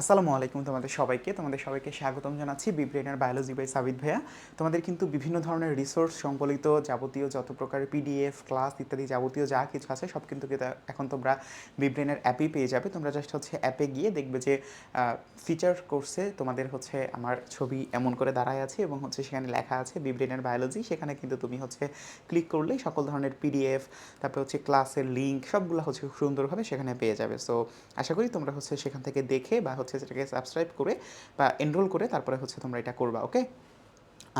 আসসালামু আলাইকুম তোমাদের সবাইকে। তোমাদের সবাইকে স্বাগতম জানাচ্ছি বিব্রেনার বায়োলজি বাই সাবিদ ভাইয়া। তোমাদের কিন্তু বিভিন্ন ধরনের রিসোর্স সংবলিত যাবতীয় যত প্রকারের পিডিএফ ক্লাস ইত্যাদি যাবতীয় যা কিছু আছে, সব কিন্তু এখন তোমরা বিব্রেনের অ্যাপেই পেয়ে যাবে। তোমরা জাস্ট হচ্ছে অ্যাপে গিয়ে দেখবে যে ফিচার কোর্সে তোমাদের হচ্ছে আমার ছবি এমন করে দাঁড়ায় আছে এবং হচ্ছে সেখানে লেখা আছে বিব্রেনের বায়োলজি। সেখানে কিন্তু তুমি হচ্ছে ক্লিক করলেই সকল ধরনের পিডিএফ তারপর হচ্ছে ক্লাসের লিঙ্ক সবগুলো হচ্ছে সুন্দরভাবে সেখানে পেয়ে যাবে। সো আশা করি তোমরা হচ্ছে সেখান থেকে দেখে বা হচ্ছে সেটাকে সাবস্ক্রাইব করে বা এনরোল করে তারপরে হচ্ছে তোমরা এটা করবা ওকে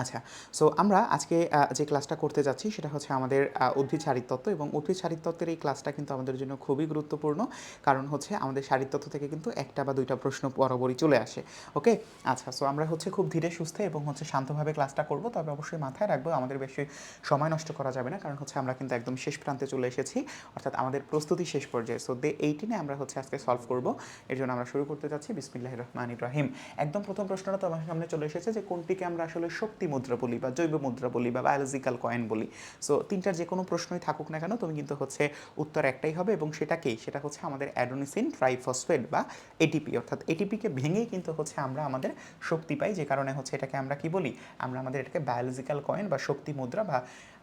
আচ্ছা সো আমরা আজকে যে ক্লাসটা করতে যাচ্ছি সেটা হচ্ছে আমাদের উদ্ভিদ শারীরতত্ত্ব এবং উদ্ভিদ শারীরতত্ত্বের এই ক্লাসটা কিন্তু আমাদের জন্য খুবই গুরুত্বপূর্ণ। কারণ হচ্ছে আমাদের শারীরতত্ত্ব থেকে কিন্তু একটা বা দুইটা প্রশ্ন বরাবরই চলে আসে ওকে আচ্ছা সো আমরা হচ্ছে খুব ধীরে সুস্থে এবং হচ্ছে শান্তভাবে ক্লাসটা করব। তবে অবশ্যই মাথায় রাখব, আমাদের বেশি সময় নষ্ট করা যাবে না। কারণ হচ্ছে আমরা কিন্তু একদম শেষ প্রান্তে চলে এসেছি, অর্থাৎ আমাদের প্রস্তুতি শেষ পর্যায়ে। সো ডে এইটিনে আমরা হচ্ছে আজকে সলভ করব। এর জন্য আমরা শুরু করতে যাচ্ছি। বিসমিল্লাহ রহমান রাহিম। একদম প্রথম প্রশ্নটা তো আমার সামনে চলে এসেছে যে কোনটিকে আমরা আসলে শক্তি মুদ্রা বলি বা জৈব মুদ্রা বলি বা বায়োলজিক্যাল কয়েন বলি। সো তিনটার যে কোনো প্রশ্নই থাকুক না কেন, তুমি কিন্তু হচ্ছে উত্তর একটাই হবে এবং সেটাকেই, সেটা হচ্ছে আমাদের অ্যাডোনিসিন ট্রাইফসফেট বা এটিপি অর্থাৎ এটিপিকে ভেঙেই কিন্তু হচ্ছে আমরা আমাদের শক্তি পাই। যে কারণে হচ্ছে এটাকে আমরা কি বলি? আমরা আমাদের এটাকে বায়োলজিক্যাল কয়েন বা শক্তি মুদ্রা বা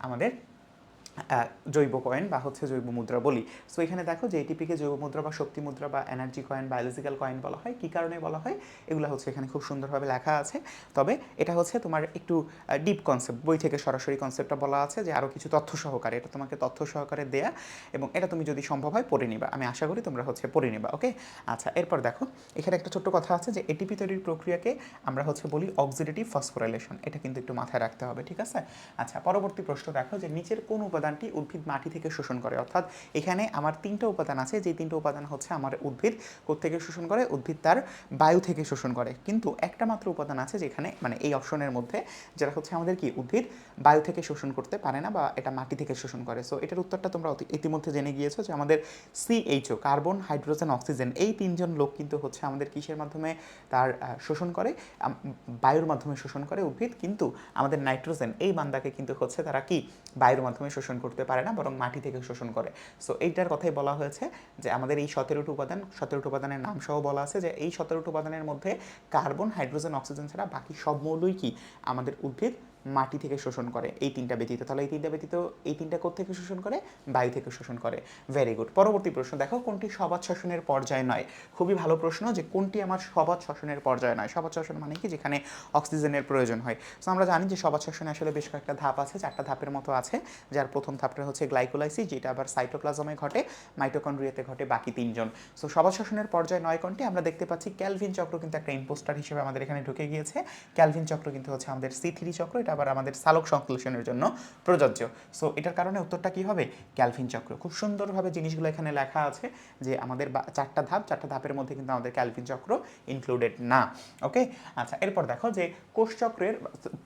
আমাদের জৈব কয়েন বা হচ্ছে জৈব মুদ্রা বলি। সো এখানে দেখো যে এটিপিকে জৈব মুদ্রা বা শক্তি মুদ্রা বা এনার্জি কয়েন বায়োলজিক্যাল কয়েন বলা হয়, কী কারণে বলা হয়? এগুলো হচ্ছে এখানে খুব সুন্দরভাবে লেখা আছে। তবে এটা হচ্ছে তোমার একটু ডিপ কনসেপ্ট বই থেকে সরাসরি কনসেপ্টটা বলা আছে যে আরও কিছু তথ্য সহকারে, এটা তোমাকে তথ্য সহকারে দেয়া এবং এটা তুমি যদি সম্ভব হয় পড়ে নিবা। আমি আশা করি তোমরা হচ্ছে পড়ে নিবা ওকে আচ্ছা এরপর দেখো, এখানে একটা ছোট্ট কথা আছে যে এটিপি তৈরির প্রক্রিয়াকে আমরা হচ্ছে বলি অক্সিডেটিভ ফসফোরাইলেশন এটা কিন্তু একটু মাথায় রাখতে হবে, ঠিক আছে? আচ্ছা পরবর্তী প্রশ্ন দেখো যে নিচের কোন উপাদানটি উদ্ভিদ মাটি থেকে শোষণ করে। অর্থাৎ এখানে আমার তিনটা উপাদান আছে যে তিনটা উপাদান হচ্ছে আমার উদ্ভিদ থেকে শোষণ করে, উদ্ভিদ তার বায়ু থেকে শোষণ করে। কিন্তু একটা মাত্র উপাদান আছে যেখানে মানে এই অপশনের মধ্যে যেটা হচ্ছে আমাদের কি উদ্ভিদ বায়ু থেকে শোষণ করতে পারে না বা এটা মাটি থেকে শোষণ করে। সো এটার উত্তরটা তোমরা ইতিমধ্যে জেনে গিয়েছো যে আমাদের সিএইচও কার্বন হাইড্রোজেন অক্সিজেন এই তিনজন লোক কিন্তু হচ্ছে আমাদের কিসের মাধ্যমে তার শোষণ করে? বায়ুর মাধ্যমে শোষণ করে উদ্ভিদ। কিন্তু আমাদের নাইট্রোজেন, এই বান্দাকে কিন্তু হচ্ছে তারা কি বায়ুর মাধ্যমে শোষণ করতে পারে না, বরং মাটি থেকে শোষণ করে। সো এইটার কথাই বলা হয়েছে যে আমাদের এই সতেরোটি উপাদান, সতেরোটি উপাদানের নাম সহ বলা আছে যে এই সতেরোটি উপাদানের মধ্যে কার্বন হাইড্রোজেন অক্সিজেন ছাড়া বাকি সব মৌলই কি? আমাদের উদ্ভিদ মাটি থেকে শোষণ করে, এই তিনটা ব্যতীত। তাহলে এই তিনটা ব্যতীত, এই তিনটা থেকে শোষণ করে? বায়ু থেকে শোষণ করে। ভেরি গুড পরবর্তী প্রশ্ন, দেখো কোনটি সবাদ শ্বসনের পর্যায় নয়? খুবই ভালো প্রশ্ন যে কোনটি আমার সবাদ শ্বসনের পর্যায় নয়। সবাদ শ্বসন মানে কি? যেখানে অক্সিজেনের প্রয়োজন হয়। সো আমরা জানি যে সবাদ শ্বসনে আসলে বেশ কয়েকটা ধাপ আছে, চারটা ধাপের মতো আছে। যার প্রথম ধাপটা হচ্ছে গ্লাইকোলাইসিস যেটা আবার সাইটোপ্লাজমে ঘটে মাইটোকন্ড্রিয়াতে ঘটে বাকি তিনজন। সো সবাদ শ্বসনের পর্যায় নয় কোনটি? আমরা দেখতে পাচ্ছি ক্যালভিন চক্র কিন্তু একটা ইম্পোস্টার হিসেবে আমাদের এখানে ঢুকে গিয়েছে। ক্যালভিন চক্র কিন্তু হচ্ছে আমাদের সি থ্রি চক্র, এটা আবার আমাদের সালোক সংশ্লেষণের জন্য প্রযোজ্য। সো এটার কারণে উত্তরটা কি হবে? ক্যালভিন চক্র। খুব সুন্দরভাবে জিনিসগুলো এখানে লেখা আছে যে আমাদের চারটা ধাপ, চারটা ধাপের মধ্যে কিন্তু আমাদের ক্যালভিন চক্র ইনক্লুডেড না। ওকে আচ্ছা এরপর দেখো যে কোষ চক্রের,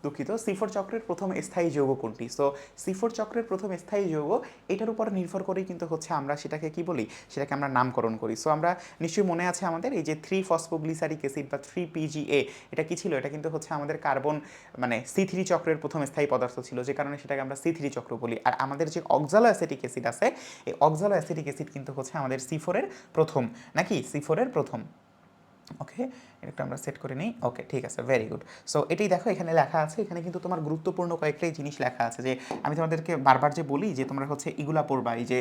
দুঃখিত সিফোর চক্রের প্রথম স্থায়ী যৌগ কোনটি? সো সিফোর চক্রের প্রথম স্থায়ী যৌগ, এটার উপর নির্ভর করেই কিন্তু হচ্ছে আমরা সেটাকে কি বলি? সেটাকে আমরা নামকরণ করি। সো আমরা নিশ্চয়ই মনে আছে আমাদের এই যে থ্রি ফসফোগ্লিসারিক অ্যাসিড বা থ্রি পিজিএ এটা কি ছিল? এটা কিন্তু হচ্ছে আমাদের কার্বন মানে সি থ্রি চক্রের প্রথম স্থায়ী পদার্থ ছিল, যে কারণে সেটাকে আমরা সি থ্রি চক্র বলি। আর আমাদের যে অক্সালো অ্যাসিটিক অ্যাসিড আছে, এই অক্সালো অ্যাসিটিক অ্যাসিড কিন্তু হচ্ছে আমাদের সিফোরের প্রথম, নাকি সিফোরের প্রথম? ওকে এটা আমরা সেট করে নিই। ওকে ঠিক আছে ভেরি গুড সো এটাই দেখো, এখানে লেখা আছে, এখানে কিন্তু তোমার গুরুত্বপূর্ণ কয়েকটাই জিনিস লেখা আছে যে, আমি তোমাদেরকে বারবার যে বলি যে, তোমরা হচ্ছে ইগুলা পড়বা, এই যে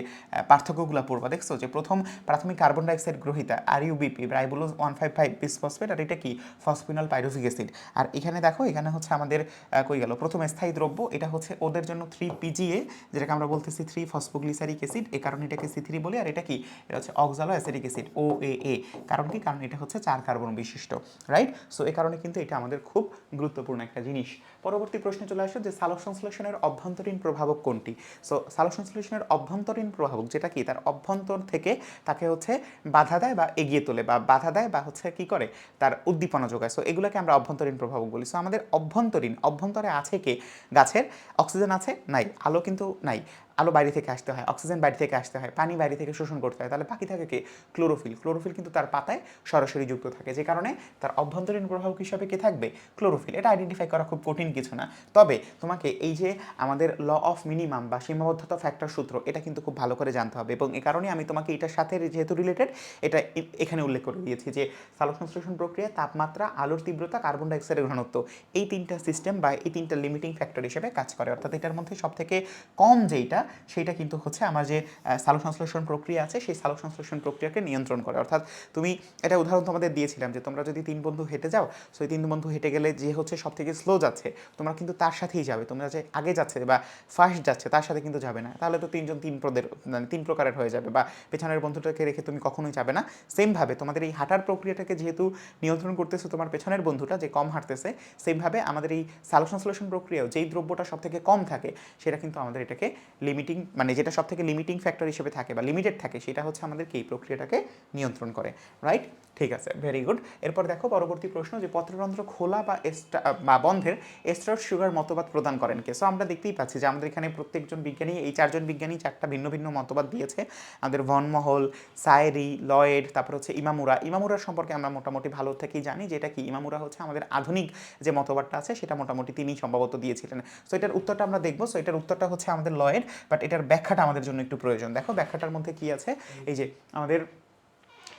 পার্থক্যগুলা পড়বা, দেখছ? যে প্রথম প্রাথমিক কার্বন ডাইঅক্সাইড গ্রহিতা আর UBP ribulose one five five bisphosphate আর এটা কি? ফসফিনল পাইরোভিক অ্যাসিড আর এখানে দেখো, এখানে হচ্ছে আমাদের কই গেল? প্রথম স্থায়ী দ্রব্য, এটা হচ্ছে ওদের জন্য থ্রি পিজিএ যেটাকে আমরা বলতেছি থ্রি ফসফোগ্লিসারিক অ্যাসিড এ কারণে এটাকে সি থ্রি বলি, আর এটা কি? এটা হচ্ছে অক্সালো অ্যাসিডিক অ্যাসিড ও এ এ কারণ কি? কারণ এটা হচ্ছে চার কার্বন বিশিষ্ট। রাইট সো এই কারণে কিন্তু এটা আমাদের খুব গুরুত্বপূর্ণ একটা জিনিস। পরবর্তী প্রশ্নে চলে আসে যে সালোক সংশ্লেষণের অভ্যন্তরীণ প্রভাবক কোনটি? সো সালোক সংশ্লেষণের অভ্যন্তরীণ প্রভাবক যেটা কি? তার অভ্যন্তর থেকে তাকে হচ্ছে বাধা দেয় বা এগিয়ে তোলে বা বাধা দেয় বা হচ্ছে কি করে? তার উদ্দীপনা যোগায়। সো এগুলোকে আমরা অভ্যন্তরীণ প্রভাবক বলি। সো আমাদের অভ্যন্তরীণ, অভ্যন্তরে আছে কে? গাছের অক্সিজেন আছে? নাই। আলো কিন্তু নাই। আলো বাইরে থেকে আসতে হয়, অক্সিজেন বাইরে থেকে আসতে হয়, পানি বাইরে থেকে শোষণ করতে হয়। তাহলে বাকি থাকে কি? ক্লোরোফিল। ক্লোরোফিল কিন্তু তার পাতায় সরাসরি যুক্ত থাকে। যে কারণে তার অভ্যন্তরীণ প্রভাব হিসাবে কে থাকবে? ক্লোরোফিল। এটা আইডেন্টিফাই করা খুব কঠিন কিছু না। তবে তোমাকে এই যে আমাদের ল অফ মিনিমাম বা সীমাবদ্ধতা ফ্যাক্টর সূত্র, এটা কিন্তু খুব ভালো করে জানতে হবে। এবং এ কারণে আমি তোমাকে এটার সাথে যেহেতু রিলেটেড এটা এখানে উল্লেখ করে দিয়েছি যে সালোক সংশ্লেষণ প্রক্রিয়া, তাপমাত্রা, আলোর তীব্রতা, কার্বন ডাইঅক্সাইডের ঘনত্ব, এই তিনটা সিস্টেম বা এই তিনটা লিমিটিং ফ্যাক্টর হিসেবে কাজ করে। অর্থাৎ এটার মধ্যে সব থেকে কম যেইটা সেইটা কিন্তু হচ্ছে আমার যে সালোক সংশ্লেষণ প্রক্রিয়া আছে, সেই সালোক সংশ্লেষণ প্রক্রিয়াকে নিয়ন্ত্রণ করে। অর্থাৎ তুমি এটা উদাহরণ তোমাদের দিয়েছিলাম যে, তোমরা যদি তিন বন্ধু হেঁটে যাও সেই তিন বন্ধু হেঁটে গেলে যে হচ্ছে সব থেকে স্লো যাচ্ছে, তোমরা কিন্তু তার সাথেই যাবে। তোমরা যে আগে যাচ্ছে বা ফার্স্ট যাচ্ছে, তার সাথে কিন্তু যাবে না। তাহলে তো তিনজন তিন প্রদের মানে তিন প্রকারের হয়ে যাবে বা পেছনের বন্ধুটাকে রেখে তুমি কখনোই যাবে না। সেমভাবে তোমাদের এই হাঁটার প্রক্রিয়াটাকে যেহেতু নিয়ন্ত্রণ করতেছে তোমার পেছনের বন্ধুটা যে কম হাঁটতেছে সেমভাবে আমাদের এই সালোক সংশ্লেষণ প্রক্রিয়াও যেই দ্রব্যটা সব থেকে কম থাকে, সেটা কিন্তু আমাদের এটাকে লিমিটিং মানে যেটা সব থেকে লিমিটিং ফ্যাক্টর হিসেবে থাকে বা লিমিটেড থাকে, সেটা হচ্ছে আমাদেরকে এই প্রক্রিয়াটাকে নিয়ন্ত্রণ করে রাইট ঠিক আছে ভেরি গুড এরপর দেখো পরবর্তী প্রশ্ন যে পত্রতন্ত্র খোলা বা এস্টা, বা বন্ধের এস্টার সুগার মতবাদ প্রদান করেন কে? সো আমরা দেখতেই পাচ্ছি যে আমাদের এখানে প্রত্যেকজন বিজ্ঞানী, এই চারজন বিজ্ঞানী চারটা ভিন্ন ভিন্ন মতবাদ দিয়েছে। আমাদের ভনমহল, সায়েরি, লয়েড, তারপর হচ্ছে ইমামুরা। ইমামুরার সম্পর্কে আমরা মোটামুটি ভালো থেকেই জানি যে এটা কি? ইমামুরা হচ্ছে আমাদের আধুনিক যে মতবাদটা আছে, সেটা মোটামুটি তিনি সম্ভবত দিয়েছিলেন। সো এটার উত্তরটা আমরা দেখব। সো এটার উত্তরটা হচ্ছে আমাদের লয়েড। বাট এটার ব্যাখ্যাটা আমাদের জন্য একটু প্রয়োজন। দেখো, ব্যাখ্যাটার মধ্যে কি আছে? এই যে আমাদের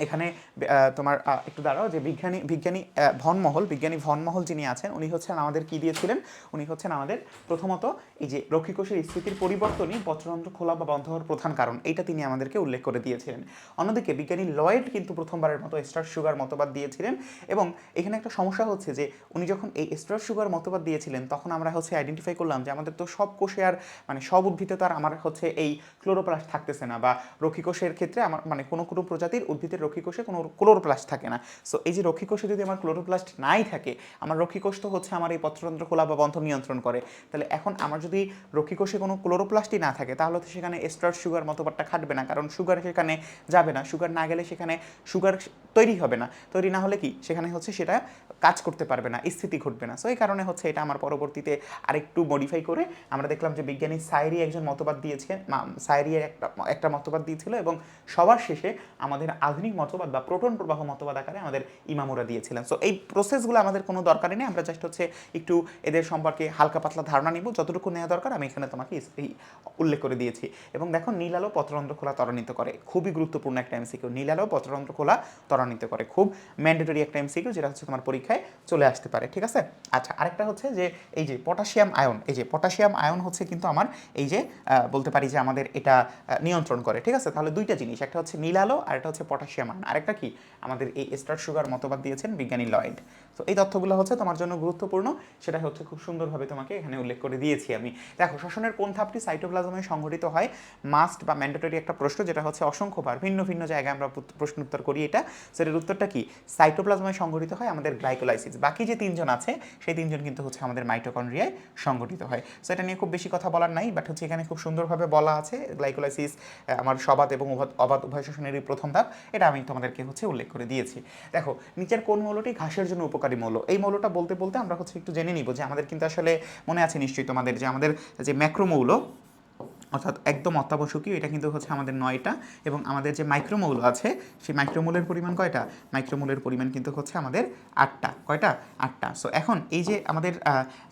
এখানে তোমার একটু দাঁড়াও যে বিজ্ঞানী বিজ্ঞানী ভনমহল বিজ্ঞানী ভনমহল যিনি আছেন, উনি হচ্ছেন আমাদের কি দিয়েছিলেন? উনি হচ্ছেন আমাদের প্রথমত এই যে রক্ষিকোষের স্থিতির পরিবর্তনই পত্রতন্ত্র খোলা বা বন্ধ হওয়ার প্রধান কারণ। এইটা তিনি আমাদেরকে উল্লেখ করে দিয়েছিলেন। অন্যদিকে বিজ্ঞানী লয়েড কিন্তু প্রথমবারের মতো স্টার সুগার মতবাদ দিয়েছিলেন এবং এখানে একটা সমস্যা হচ্ছে যে উনি যখন এই স্টার সুগার মতবাদ দিয়েছিলেন, তখন আমরা হচ্ছে আইডেন্টিফাই করলাম যে আমাদের তো সব কোষে আর মানে সব উদ্ভিদে তো আর আমার হচ্ছে এই ক্লোরোপ্লাস্ট থাকতেছে না বা রক্ষিকোষের ক্ষেত্রে আমার মানে কোনো কোনো প্রজাতির উদ্ভিদের রক্ষীকোষে কোনো ক্লোরোপ্লাস্ট থাকে না। সো এই যে রক্ষীকোষে যদি আমার ক্লোরোপ্লাস্ট নাই থাকে, আমার রক্ষীকোষ তো হচ্ছে আমার এই পত্রতন্ত্র খোলা বা বন্ধ নিয়ন্ত্রণ করে। তাহলে এখন আমার যদি রক্ষীকোষে কোনো ক্লোরোপ্লাস্টই না থাকে, তাহলে তো সেখানে স্টার সুগার মতো মতবাদটা খাটবে না। কারণ সুগার সেখানে যাবে না। সুগার না গেলে সেখানে সুগার তৈরি হবে না। তৈরি না হলে কি? সেখানে হচ্ছে সেটা কাজ করতে পারবে না, স্থিতি ঘটবে না। সো এই কারণে হচ্ছে এটা আমার পরবর্তীতে আরেকটু মডিফাই করে আমরা দেখলাম যে বিজ্ঞানী সাইরি একজন মতবাদ দিয়েছে সাইরি একটা একটা মতবাদ দিয়েছিল এবং সবার শেষে আমাদের আধুনিক মতবাদ বা প্রোটন প্রবাহ মতবাদ আকারে আমাদের ইমামুরা দিয়েছিলেন। সো এই প্রসেসগুলো আমাদের কোনো দরকারই নেই। আমরা জাস্ট হচ্ছে একটু এদের সম্পর্কে হালকা পাতলা ধারণা নিব। যতটুকু নেওয়া দরকার আমি এখানে তোমাকে উল্লেখ করে দিয়েছি। এবং দেখো, নীল আলো পত্রতন্ত্র খোলা ত্বরান্বিত করে। খুবই গুরুত্বপূর্ণ একটা এমসিকিউ নীল আলো পত্রতন্ত্র খোলা ত্বরান্বিত করে। খুব ম্যান্ডেটরি একটা এমসিকিউ যেটা হচ্ছে তোমার পরীক্ষায় চলে আসতে পারে। ঠিক আছে? আচ্ছা আরেকটা হচ্ছে যে এই যে পটাশিয়াম আয়ন, এই যে পটাশিয়াম আয়ন হচ্ছে কিন্তু আমার এই যে বলতে পারি যে আমাদের এটা নিয়ন্ত্রণ করে। ঠিক আছে? তাহলে দুইটা জিনিস, একটা হচ্ছে নীল আলো আর একটা হচ্ছে পটাশিয়াম আয়ন আরেকটা কি? আমাদের এই স্টার সুগার মতবাদ দিয়েছেন বিজ্ঞানী লয়েড। তো এই তথ্যগুলো হচ্ছে তোমার জন্য গুরুত্বপূর্ণ। সেটা হচ্ছে খুব সুন্দরভাবে তোমাকে এখানে উল্লেখ করে দিয়েছি আমি। দেখো, শ্বসনের কোন ধাপটি সাইটোপ্লাজমে সংঘটিত হয়? মাস্ট বা ম্যান্ডেটরি একটা প্রশ্ন, যেটা হচ্ছে অসংখ্যবার, ভিন্ন ভিন্ন জায়গায় আমরা প্রশ্ন উত্তর করি এটা। সেটার উত্তরটা কি? সাইটোপ্লাজমে সংঘটিত হয় আমাদের গ্লাইকোলাইসিস। বাকি যে তিনজন আছে, সেই তিনজন কিন্তু হচ্ছে আমাদের মাইটোকন্ড্রিয়ায় সংঘটিত হয়। সো এটা নিয়ে খুব বেশি কথা বলার নাই বাট হচ্ছে এখানে খুব সুন্দরভাবে বলা আছে গ্লাইকোলাইসিস আমার সবাত এবং অবাত উভয় শ্বসনেরই প্রথম ধাপ। এটা আমি তোমাদেরকে হচ্ছে উল্লেখ করে দিয়েছি। দেখো, নিচের কোন মৌলটি ঘাসের জন্য উপকারী মৌল। এই মৌলটা বলতে বলতে আমরা হচ্ছে একটু জেনে নিব যে আমাদের কিন্তু আসলে মনে আছে নিশ্চয়ই তোমাদের যে আমাদের যে ম্যাক্রোমৌল অর্থাৎ একদম অত্যাবশ্যকীয়, এটা কিন্তু হচ্ছে আমাদের নয়টা এবং আমাদের যে মাইক্রোমৌল আছে, সেই মাইক্রোমৌলের পরিমাণ কয়টা? মাইক্রোমৌলের পরিমাণ কিন্তু হচ্ছে আমাদের আটটা। কয়টা? আটটা। সো এখন এই যে আমাদের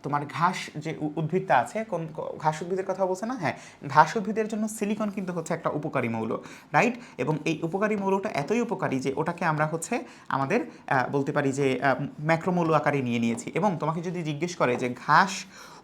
তোমার ঘাস যে উদ্ভিদটা আছে, কোন ঘাস উদ্ভিদের কথা বলছে না? হ্যাঁ ঘাস উদ্ভিদের জন্য সিলিকন কিন্তু হচ্ছে একটা উপকারী মৌল রাইট এবং এই উপকারী মৌলটা এতই উপকারী যে ওটাকে আমরা হচ্ছে আমাদের বলতে পারি যে ম্যাক্রোমৌল আকারে নিয়ে নিয়েছি। এবং তোমাকে যদি জিজ্ঞেস করে যে ঘাস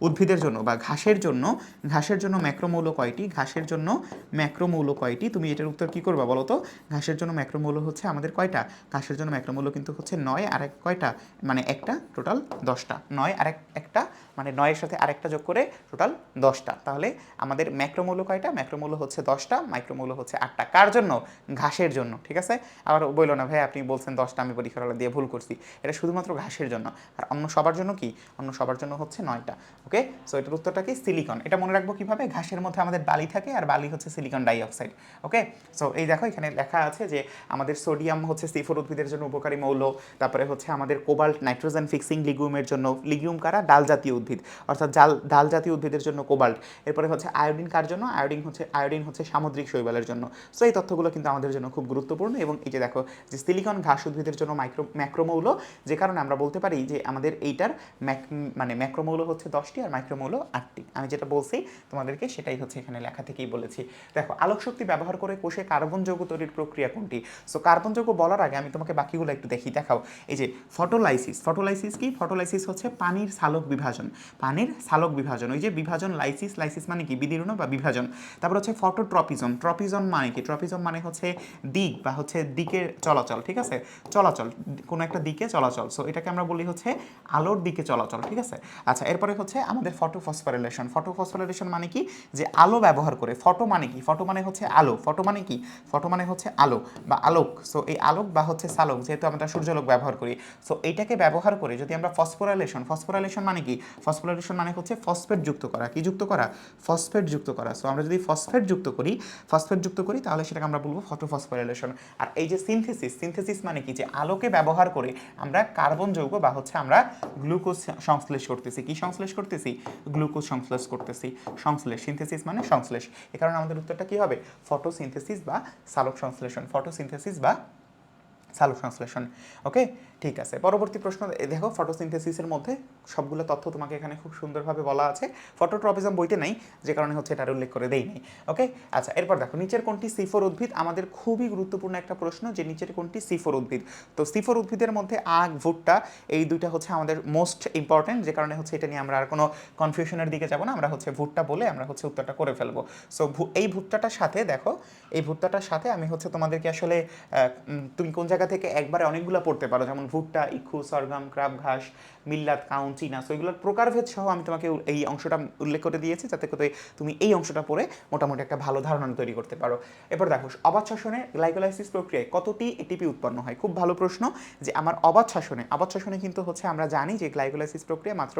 উদ্ভিদের জন্য বা ঘাসের জন্য ঘাসের জন্য ম্যাক্রোমৌল কয়টি? ঘাসের জন্য ম্যাক্রোমৌল কয়টি? তুমি এটার উত্তর কি করবা বলো তো? ঘাসের জন্য ম্যাক্রোমৌল হচ্ছে আমাদের কয়টা? ঘাসের জন্য ম্যাক্রোমৌল কিন্তু হচ্ছে নয় আর এক কয়টা? মানে একটা টোটাল দশটা। নয় আর এক, একটা মানে নয়ের সাথে আরেকটা যোগ করে টোটাল দশটা। তাহলে আমাদের ম্যাক্রোমৌল কয়টা? ম্যাক্রোমৌল হচ্ছে দশটা মাইক্রোমৌল হচ্ছে আটটা। কার জন্য? ঘাসের জন্য, ঠিক আছে? আবার বলল না, ভাই, আপনি বলছেন দশটা, আমি পরীক্ষার দিয়ে ভুল করছি। এটা শুধুমাত্র ঘাসের জন্য। আর অন্য সবার জন্য কি? অন্য সবার জন্য হচ্ছে নয়টা। ওকে সো এটার উত্তরটা কি? সিলিকন এটা মনে রাখব কীভাবে? ঘাসের মধ্যে আমাদের বালি থাকে আর বালি হচ্ছে সিলিকন ডাইঅক্সাইড ওকে সো এই দেখো, এখানে লেখা আছে যে আমাদের সোডিয়াম হচ্ছে সিফোর উদ্ভিদের জন্য উপকারী মৌল, তারপরে হচ্ছে আমাদের কোবাল্ট নাইট্রোজেন ফিক্সিং লিগুমের জন্য লিগিউম কারা? ডাল জাতীয় উদ্ভিদ, অর্থাৎ জাল, ডাল জাতীয় উদ্ভিদের জন্য কোবাল্ট এরপরে হচ্ছে আয়োডিন কার জন্য? আয়োডিন হচ্ছে আয়োডিন হচ্ছে সামুদ্রিক শৈবালের জন্য। সো এই তথ্যগুলো কিন্তু আমাদের জন্য খুব গুরুত্বপূর্ণ এবং এই যে দেখো, যে সিলিকন ঘাস উদ্ভিদের জন্য মাইক্রো ম্যাক্রোমৌল যে কারণে আমরা বলতে পারি যে আমাদের এইটার ম্যাক মানে ম্যাক্রোমৌল হচ্ছে দশটি আর মাইক্রোমৌল আটটি। আমি যেটা বলছি তোমাদেরকে সেটাই হচ্ছে এখানে লেখা থেকেই বলেছি। দেখো, আলোক শক্তি ব্যবহার করে কোষে কার্বন যৌগ তৈরির প্রক্রিয়া কোনটি? সো কার্বন যৌগ বলার আগে আমি তোমাকে বাকিগুলো একটু দেখি, দেখাও। এই যে ফটোলাইসিস ফটোলাইসিস কি? ফটোলাইসিস হচ্ছে পানির সালোক বিভাজন। পানির সালোক বিভাজন, ওই যে বিভাজন, লাইসিস লাইসিস মানে কি? বিদীর্ণ বা বিভাজন। তারপর হচ্ছে ফটোট্রপিজম, ট্রপিজম মানে কি? ট্রপিজম মানে হচ্ছে দিক বা হচ্ছে দিকের চলাচল, ঠিক আছে? চলাচল, কোনো একটা দিকে চলাচল। সো এটাকে আমরা বলি হচ্ছে আলোর দিকে চলাচল, ঠিক আছে? আচ্ছা এরপরে হচ্ছে আমাদের ফটোফসফোরিলেশন ফটোফসফোরিলেশন মানে কি? যে আলো ব্যবহার করে। ফটো মানে কি? ফটো মানে হচ্ছে আলো। ফটো মানে কি? ফটো মানে হচ্ছে আলো বা আলোক। সো এই আলোক বা হচ্ছে সালোক, যেহেতু আমরা সূর্যালোক ব্যবহার করি। সো এইটাকে ব্যবহার করে যদি আমরা ফসফোরাইলেশন ফসফোরাইলেশন মানে কি? ফসফোরাইলেশন মানে হচ্ছে ফসফেট যুক্ত করা। কি যুক্ত করা? ফসফেট যুক্ত করা। সো আমরা যদি ফসফেট যুক্ত করি ফসফেট যুক্ত করি, তাহলে সেটাকে আমরা বলব ফটোফসফোরাইলেশন আর এই যে সিনথেসিস সিনথেসিস মানে কি? যে আলোকে ব্যবহার করে আমরা কার্বন যৌগ বা হচ্ছে আমরা গ্লুকোজ সংশ্লেষ করতেছি। কি সংশ্লেষ করতেছি? গ্লুকোজ সংশ্লেষ করতেছি। সংশ্লেষ সিনথেসিস মানে সংশ্লেষ। এ কারণে আমাদের উত্তরটা কি হবে? ফটোসিনথেসিস বা সালোক সংশ্লেষণ ফটোসিনথেসিস বা সালোক সংশ্লেষণ ওকে? ঠিক আছে, পরবর্তী প্রশ্ন দেখো ফটোসিনথেসিসের মধ্যে সবগুলো তথ্য তোমাকে এখানে খুব সুন্দরভাবে বলা আছে। ফটোট্রপিজম বইতে নাই, যে কারণে হচ্ছে এটার উল্লেখ করে দেই নাই, ওকে? আচ্ছা এরপর দেখো, নিচের কোনটি সিফোর উদ্ভিদ? আমাদের খুবই গুরুত্বপূর্ণ একটা প্রশ্ন যে নিচের কোনটি সিফোর উদ্ভিদ? তো সিফোর উদ্ভিদের মধ্যে আগ, ভুট্টা, এই দুইটা হচ্ছে আমাদের মোস্ট ইম্পর্টেন্ট যে কারণে হচ্ছে এটা নিয়ে আমরা আর কোনো কনফিউশনের দিকে যাব না, আমরা হচ্ছে ভুট্টা বলে আমরা হচ্ছে উত্তরটা করে ফেলব। সো এই ভুট্টাটার সাথে, দেখো, এই ভুট্টাটার সাথে আমি হচ্ছে তোমাদেরকে আসলে তুমি কোন জায়গা থেকে একবারে অনেকগুলো পড়তে পারো যেমন ভুট্টা ইক্ষু সরগম ক্রাব ঘাস মিল্লাত কাউন চিনা সো এগুলোর প্রকারভেদ সহ আমি তোমাকে এই অংশটা উল্লেখ করে দিয়েছি যাতে করে তুমি এই অংশটা পড়ে মোটামুটি একটা ভালো ধারণা তৈরি করতে পারো। এরপর দেখো অবাধ শাসনে গ্লাইকোলাইসিস প্রক্রিয়ায় কতটি এটিপি উৎপন্ন হয়? খুব ভালো প্রশ্ন যে আমার অবাধ শাসনে অবাধ শাসনে কিন্তু হচ্ছে আমরা জানি যে গ্লাইকোলাইসিস প্রক্রিয়া মাত্র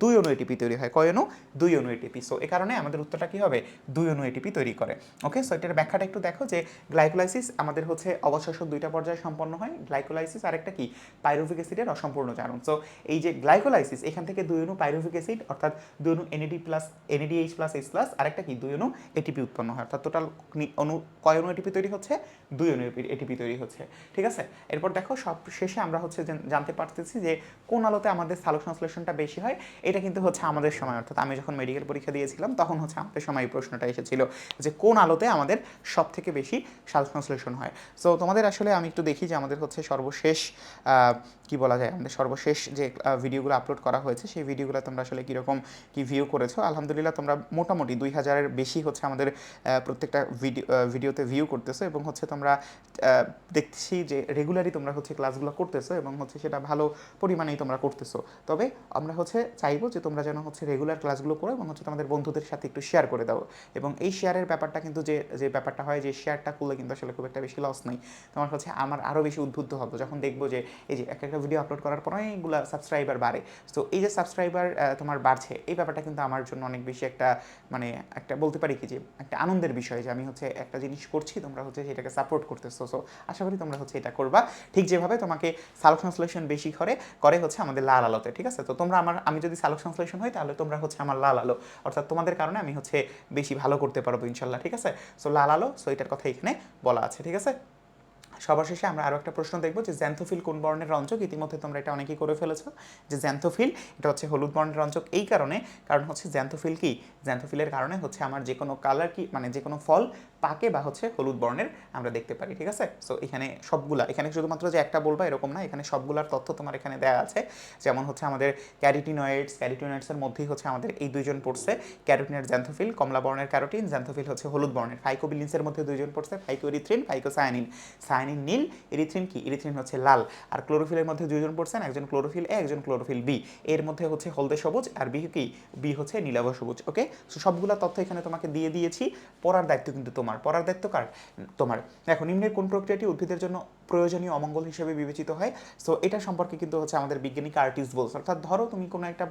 দুই অনু এটিপি তৈরি হয়। কয় অণু? দুই অনু এটিপি। সো এ কারণে আমাদের উত্তরটা কি হবে? দুই অনু এটিপি তৈরি করে। ওকে সো এটার ব্যাখ্যাটা একটু দেখো যে গ্লাইকোলাইসিস আমাদের হচ্ছে অবশাসক দুইটা পর্যায়ে সম্পন্ন হয়। গ্লাইকোলাইসিস আর একটা কি পাইরুভিক অ্যাসিডের অসম্পূর্ণ জারণ। সো এই যে গ্লাইকোলাইসিস এখান থেকে দুই অণু পাইরুভিক অ্যাসিড অর্থাৎ দুই অণু NAD plus NADH plus H plus আরেকটা কি? দুই অণু এটিপি উৎপন্ন হয়। অর্থাৎ টোটাল অনু কয় অনু এটিপি তৈরি হচ্ছে? দুই অণু এটিপি তৈরি হচ্ছে। ঠিক আছে? এরপর দেখো, সব শেষে আমরা হচ্ছে জান- জানতে পারতেছি যে কোন আলোতে আমাদের সালোক সংশ্লেষণটা বেশি হয়? এটা কিন্তু হচ্ছে আমাদের সময়। অর্থাৎ আমি যখন মেডিকেল পরীক্ষা দিয়েছিলাম, তখন হচ্ছে আমাদের সময় এই প্রশ্নটা এসেছিল যে কোন আলোতে আমাদের সব থেকে বেশি সালোক সংশ্লেষণ হয়? সো তোমাদের আসলে আমি একটু দেখি যে আমাদের হচ্ছে সর্বশেষ কি বলা যায়? আমাদের সর্বশেষ যে ভিডিওগুলো আপলোড করা হয়েছে, সেই ভিডিওগুলো তোমরা আসলে কীরকম কি ভিউ করেছ? আলহামদুলিল্লাহ তোমরা মোটামুটি দুই হাজারের বেশি হচ্ছে আমাদের প্রত্যেকটা ভিডিও ভিডিওতে ভিউ করতেছো এবং হচ্ছে তোমরা দেখছি যে রেগুলারই তোমরা হচ্ছে ক্লাসগুলো করতেছো এবং হচ্ছে সেটা ভালো পরিমাণেই তোমরা করতেছো। তবে আমরা হচ্ছে চাইব যে তোমরা যেন হচ্ছে রেগুলার ক্লাসগুলো করো এবং হচ্ছে তোমাদের বন্ধুদের সাথে একটু শেয়ার করে দাও। এবং এই শেয়ারের ব্যাপারটা কিন্তু যে যে ব্যাপারটা হয় যে শেয়ারটা করলে কিন্তু আসলে খুব একটা বেশি লস নেই। তোমার হচ্ছে আমার আরও বেশি উদ্বুদ্ধ হব যখন দেখব যে, এই যে একটা একটা ভিডিও আপলোড করার পর অনেকগুলো সাবস্ক্রাইবার বাড়ে। তো এই যে সাবস্ক্রাইবার তোমার বাড়ছে, এই ব্যাপারটা কিন্তু আমার জন্য অনেক বেশি একটা মানে একটা বলতে পারি কি যে, একটা আনন্দের বিষয় যে আমি হচ্ছে একটা জিনিস করছি, তোমরা হচ্ছে সেটাকে সাপোর্ট করতেছো। সো আশা করি তোমরা হচ্ছে এটা করবা। ঠিক যেভাবে তোমাকে সালোক সংশ্লেষণ বেশি করে করে হচ্ছে আমাদের লাল আলোতে, ঠিক আছে? তো তোমরা আমার, আমি যদি সালোক সংশ্লেষণ হই তাহলে তোমরা হচ্ছে আমার লাল আলো। অর্থাৎ তোমাদের কারণে আমি হচ্ছে বেশি ভালো করতে পারব, ইনশাল্লাহ, ঠিক আছে? সো লাল আলো সো এটার কথা এখানে বলা আছে, ঠিক আছে? সবার শেষে আমরা আরও একটা প্রশ্ন দেখব যে জ্যান্থোফিল কোন বর্ণের রঞ্জক? ইতিমধ্যে তোমরা এটা অনেকেই করে ফেলেছো যে জ্যান্থোফিল এটা হচ্ছে হলুদ বর্ণের রঞ্জক। এই কারণে, কারণ হচ্ছে জ্যান্থোফিল কি? জ্যান্থোফিলের কারণে হচ্ছে আমার যে কোনো কালার কি মানে যে কোনো ফল পাকে বা হচ্ছে হলুদ বর্ণের আমরা দেখতে পারি, ঠিক আছে? সো এখানে সবগুলা, এখানে শুধুমাত্র যে একটা বলবা এরকম না, এখানে সবগুলার তথ্য তোমার এখানে দেওয়া আছে। যেমন হচ্ছে আমাদের ক্যারিটিনয়েডস ক্যারিটিনয়েডসের মধ্যেই হচ্ছে আমাদের এই দুইজন পড়ছে। ক্যারোটিনের জ্যান্থোফিল কমলা বর্ণের ক্যারোটিন জ্যান্থোফিল হচ্ছে হলুদ বর্ণের। ফাইকোবিলিন্সের মধ্যে দুইজন পড়ছে ফাইকোরিথ্রিন ফাইকোসায়ানিন সায়ানিন নীল, ইরিথ্রিন কি? ইরিথ্রিন হচ্ছে লাল। আর ক্লোরোফিলের মধ্যে দুইজন পড়ছেন, একজন ক্লোরোফিল এ, একজন ক্লোরোফিল বি। এর মধ্যে হচ্ছে হলদে সবুজ আর বি কি? বি হচ্ছে নীলাভ সবুজ, ওকে? সো সবগুলা তথ্য এখানে তোমাকে দিয়ে দিয়েছি। পড়ার দায়িত্ব কিন্তু তোমার। পড়ার দায়িত্ব কার? তোমার। দেখো নিম্নের কোন প্রক্রিয়াটি উদ্ভিদের জন্য প্রয়োজনীয় অমঙ্গল হিসেবে বিবেচিত হয়? সো এটা সম্পর্কে কিন্তু হচ্ছে আমাদের বিজ্ঞানী কার্টিস বলছে অর্থাৎ ধরো তুমি কোনো একটা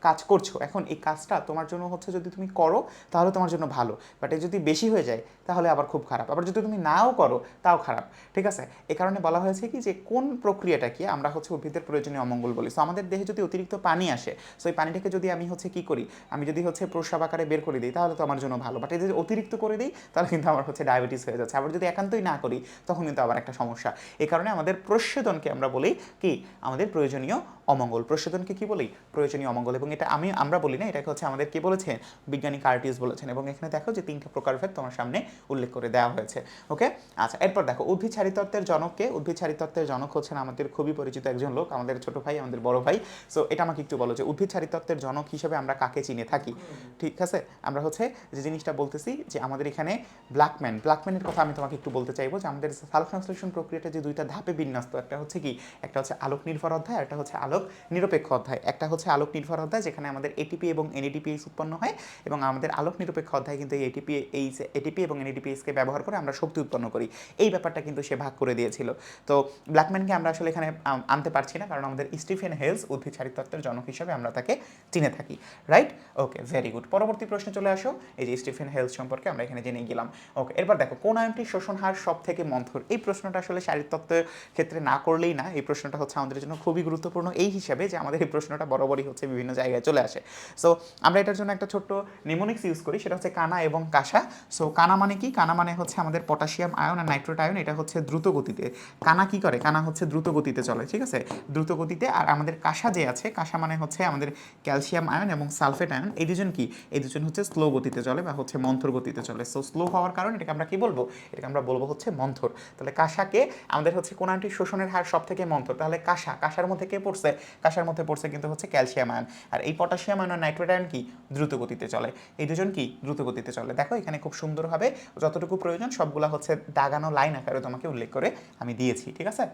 কাজ করছ। এখন এই কাজটা তোমার জন্য হচ্ছে যদি তুমি করো, তাহলে তোমার জন্য ভালো। বাট যদি বেশি হয়ে যায়, তাহলে আবার খুব খারাপ। আবার যদি তুমি নাও করো, তাও খারাপ। ঠিক আছে? এ কারণে বলা হয়েছে কি যে, কোন প্রক্রিয়াটাকে আমরা হচ্ছে উদ্ভিদের প্রয়োজনীয় অমঙ্গল বলি। সো আমাদের দেহে যদি অতিরিক্ত পানি আসে সো এই পানিটাকে যদি আমি হচ্ছে কি করি? আমি যদি হচ্ছে প্রস্রাব আকারে বের করে দিই, তাহলে তো আমার জন্য ভালো। বাট এই যদি অতিরিক্ত করে দিই, তাহলে কিন্তু আমার হচ্ছে ডায়াবেটিস হয়ে যাচ্ছে। আবার যদি একান্তই না করি, তখন কিন্তু আবার একটা সমস্যা। এই কারণে আমাদের প্রস্বেদনকে আমরা বলি কি? আমাদের প্রয়োজনীয় অমঙ্গল। প্রস্বেদনকে কি বলি? প্রয়োজনীয় অমঙ্গল। এবং এটা আমি, আমরা বলি না, এটাকে হচ্ছে আমাদের কি বলেছেন বিজ্ঞানী কার্টিস বলেছেন। এবং এখানে দেখো যে তিনটা প্রকারভেদ তোমার সামনে উল্লেখ করে দেওয়া হয়েছে। ওকে আচ্ছা এরপর দেখো, উদ্ভিদ চারিতত্ত্বের জনককে উদ্ভিদ চারিতত্ত্বের জনক হচ্ছেন আমাদের খুবই পরিচিত একজন লোক, আমাদের ছোট ভাই, আমাদের বড় ভাই। সো এটা আমাকে একটু বলো যে উদ্ভিদ চারিতত্ত্বের জনক হিসেবে আমরা কাকে চিনে থাকি? ঠিক আছে? আমরা হচ্ছে যে জিনিসটা বলতেছি যে আমাদের এখানে ব্ল্যাকম্যান ব্ল্যাকম্যানের কথা আমি তোমাকে একটু বলতে চাইব যে আমাদের সালফ ট্রান্সলেশন প্রক্রিয়াটা যে দুইটা ধাপে বিন্যস্ত, একটা হচ্ছে কি? একটা হচ্ছে আলোক নির্ভর অধ্যায়, একটা হচ্ছে আলোক নিরপেক্ষ অধ্যায়। একটা হচ্ছে আলোক নির্ভর অধ্যায় যেখানে আমাদের এটিপি এবং এনএডিপিএস উৎপন্ন হয় এবং আমাদের আলোক নিরপেক্ষ অধ্যায় কিন্তু এই এটিপি এই এটিপি এবং এনএডিপিএসকে ব্যবহার করে আমরা শক্তি উৎপন্ন করি। এই ব্যাপারটা কিন্তু সে ভাগ করে দিয়েছিল। তো ব্ল্যাকম্যানকে আমরা আসলে এখানে আনতে পারছি না, কারণ আমাদের স্টিফেন হেলস উদ্ভিদ চারিতত্ত্বের জনক হিসেবে আমরা তাকে চিনে থাকি রাইট ওকে ভেরি গুড পরবর্তী প্রশ্নে চলে আসো। এই যে স্টিফেন হেলস সম্পর্কে আমরা এখানে জেনে গেলাম। ওকে এরপর দেখো, কোন আয়নটির শোষণ হার সব থেকে মন্থর? এই প্রশ্নটা আসলে শারীরতত্ত্বের ক্ষেত্রে না করলেই না, এই প্রশ্নটা হচ্ছে আমাদের জন্য খুবই গুরুত্বপূর্ণ। এই হিসাবে যে আমাদের এই প্রশ্নটা বরাবরই হচ্ছে, বিভিন্ন জায়গায় চলে আসে। সো আমরা এটার জন্য একটা ছোট্ট নিমোনিক্স ইউজ করি, সেটা হচ্ছে কানা এবং কাঁসা। সো কানা মানে কি? কানা মানে হচ্ছে আমাদের পটাশিয়াম আয়ন আর নাইট্রোট আয়ন এটা হচ্ছে দ্রুত গতিতে কানা কি করে? কানা হচ্ছে দ্রুত গতিতে চলে, ঠিক আছে? দ্রুত গতিতে আর আমাদের কাঁসা যে আছে, কাঁসা মানে হচ্ছে আমাদের ক্যালসিয়াম আয়ন এবং সালফেট আয়ন। এই দুজন কি? এই দুজন হচ্ছে স্লো গতিতে চলে বা হচ্ছে মন্থর গতিতে চলে। সো স্লো হওয়ার কারণে এটাকে আমরা কি বলব? এটাকে আমরা বলব হচ্ছে মন্থর। তাহলে কাঁসাকে আমাদের হচ্ছে কোন আয়নটির শোষণের হার সব থেকে মন্থর? তাহলে কাঁসা। কাঁসার মধ্যে কে পড়ছে? কাঁসার মধ্যে পড়ছে কিন্তু হচ্ছে ক্যালসিয়াম আয়ন। আর এই পটাশিয়াম আয়ন আর নাইট্রেট আয়ন কি? দ্রুত গতিতে চলে। এই দুজন কি? দ্রুত গতিতে চলে। দেখো এখানে খুব সুন্দরভাবে যতটুকু প্রয়োজন সবগুলা হচ্ছে দাগানো লাইন আকারে তোমাকে উল্লেখ করে আমি দিয়েছি ঠিক আছে?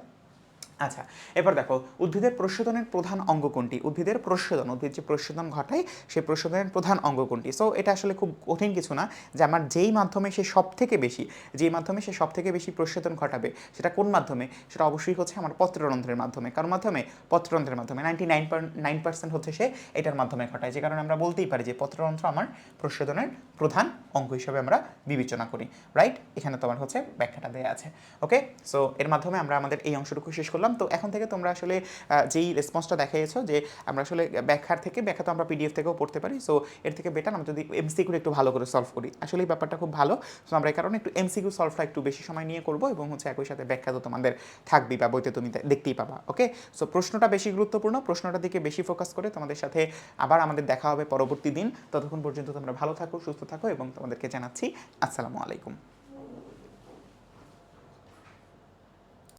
আচ্ছা এবার দেখো, উদ্ভিদের প্রশোধনের প্রধান অঙ্গ কোনটি? উদ্ভিদের প্রশোধন, উদ্ভিদ যে প্রশোধন ঘটায়, সেই প্রশোধনের প্রধান অঙ্গ কোনটি? সো এটা আসলে খুব কঠিন কিছু না যে আমার যেই মাধ্যমে সে সব থেকে বেশি, যেই মাধ্যমে সে সব থেকে বেশি প্রশোধন ঘটাবে, সেটা কোন মাধ্যমে? সেটা অবশ্যই হচ্ছে আমার পত্ররন্ধ্রের মাধ্যমে। কার মাধ্যমে? পত্ররন্ধ্রের মাধ্যমে। নাইনটি নাইন নাইন পার্সেন্ট হচ্ছে সে এটার মাধ্যমে ঘটায়। যে কারণে আমরা বলতেই পারি যে পত্ররন্ধ্র আমার প্রশোধনের প্রধান অঙ্গ হিসেবে আমরা বিবেচনা করি। রাইট এখানে তোমার হচ্ছে ব্যাখ্যাটা দেওয়া আছে। ওকে সো এর মাধ্যমে আমরা আমাদের এই অংশটুকু শেষ করলাম। তো এখন থেকে তোমরা আসলে যেই রেসপন্সটা দেখিয়েছো যে আমরা আসলে ব্যাখ্যার থেকে, ব্যাখ্যা তো আমরা পিডিএফ থেকেও পড়তে পারি সো এর থেকে বেটার আমরা যদি এমসিকিউ একটু ভালো করে সলভ করি। আসলে এই ব্যাপারটা খুব ভালো। সো আমরা এই কারণে একটু এমসিকিউ সলভটা একটু বেশি সময় নিয়ে করব এবং হচ্ছে একই সাথে ব্যাখ্যা তো তোমাদের থাকবেই বা বইতে তুমি দেখতেই পাবা ওকে সো প্রশ্নটা বেশি গুরুত্বপূর্ণ, প্রশ্নটার দিকে বেশি ফোকাস করে তোমাদের সাথে আবার আমাদের দেখা হবে পরবর্তী দিন। ততক্ষণ পর্যন্ত তোমরা ভালো থাকো, সুস্থ থাকো এবং তোমাদেরকে জানাচ্ছি, আসসালামু আলাইকুম।